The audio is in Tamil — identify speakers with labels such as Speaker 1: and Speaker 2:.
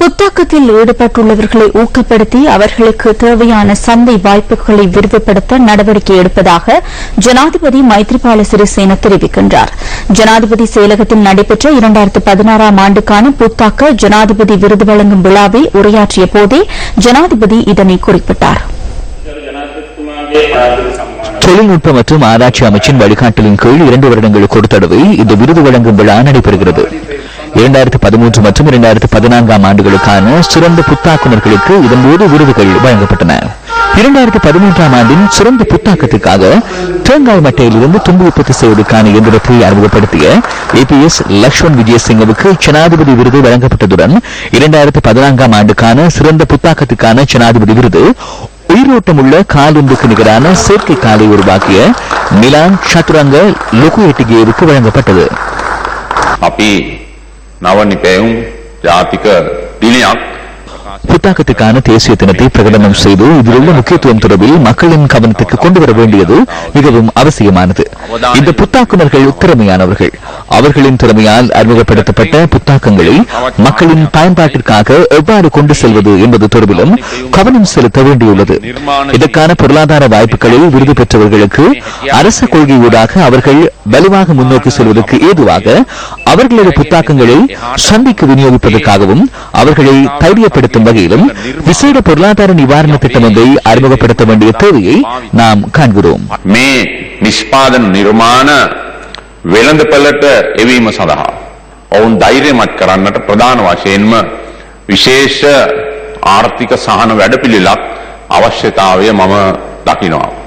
Speaker 1: புத்தாக்கத்தில் ஈடுபட்டுள்ளவர்களை ஊக்கப்படுத்தி அவர்களுக்கு தேவையான சந்தை வாய்ப்புகளை விரிவுபடுத்த நடவடிக்கை எடுப்பதாக ஜனாதிபதி மைத்ரிபால சிறிசேன தெரிவிக்கின்றார். ஜனாதிபதி செயலகத்தில் நடைபெற்ற இரண்டாயிரத்து பதினாறாம் ஆண்டுக்கான புத்தாக்க ஜனாதிபதி விருது வழங்கும் விழாவில் உரையாற்றிய போதே ஜனாதிபதி இதனை குறிப்பிட்டார்.
Speaker 2: தொழில்நுட்ப மற்றும் ஆராய்ச்சி அமைச்சின் வழிகாட்டலின் கீழ் இரண்டு வருடங்களுக்கு ஒரு தடவை இந்த விருது வழங்கும் விழா நடைபெறுகிறது. இரண்டாயிரத்தி பதிமூன்று மற்றும் இரண்டாயிரத்தி பதினான்காம் ஆண்டுகளுக்கான சிறந்த புத்தாக்குனர்களுக்கு இதன்போது விருதுகள் வழங்கப்பட்டன. இரண்டாயிரத்தி பதிமூன்றாம் ஆண்டின் சிறந்த புத்தாக்கத்துக்காக தேங்காய் மட்டையிலிருந்து தும்பு உற்பத்தி செய்வதற்கான இயந்திரத்தை அறிமுகப்படுத்திய ஏபிஎஸ் லக்ஷ்மண் விஜயசிங்கவுக்கு ஜனாதிபதி விருது வழங்கப்பட்டதுடன் இரண்டாயிரத்தி பதினான்காம் ஆண்டுக்கான சிறந்த புத்தாக்கத்துக்கான ஜனாதிபதி விருது உயிரோட்டமுள்ள காலொன்றுக்கு நிகரான செயற்கை காலை உருவாக்கிய மிலான் சதுரங்க லுகு எட்டிகேவுக்கு வழங்கப்பட்டது
Speaker 3: நவநிக்கையும் ஜாதிக வினயம்
Speaker 2: புத்தாக்கத்துக்கான தேசிய தினத்தை பிரகடனம் செய்து இதில் உள்ள முக்கியத்துவம் தொடர்பில் மக்களின் கவனத்துக்கு கொண்டு வர வேண்டியது மிகவும் அவசியமானது இந்த புத்தாக்குநர்கள் திறமையானவர்கள் அவர்களின் திறமையால் அறிமுகப்படுத்தப்பட்ட புத்தாக்கங்களை மக்களின் பயன்பாட்டிற்காக எவ்வாறு கொண்டு செல்வது என்பது தொடர்பிலும் கவனம் செலுத்த வேண்டியுள்ளது. இதற்கான பொருளாதார வாய்ப்புகளில் விருது பெற்றவர்களுக்கு அரசு கொள்கையூடாக அவர்கள் வலுவாக முன்னோக்கி செல்வதற்கு ஏதுவாக அவர்களது புத்தாக்கங்களை சந்திக்கு விநியோகிப்பதற்காகவும் அவர்களை தைரியப்படுத்தும் வகையிலும் விசேட பொருளாதார நிவாரண திட்டம் ஒன்றை அறிமுகப்படுத்த வேண்டிய தேவையை நாம் காண்கிறோம்.
Speaker 3: நிர்மாண වෙළඳපළට එවීම සඳහා ඔවුන් ධෛර්යමත් කරන්නට ප්‍රධාන වශයෙන්ම විශේෂ ආර්ථික සහන වැඩපිළිවෙලක් අවශ්‍යතාවය මම දකිනවා.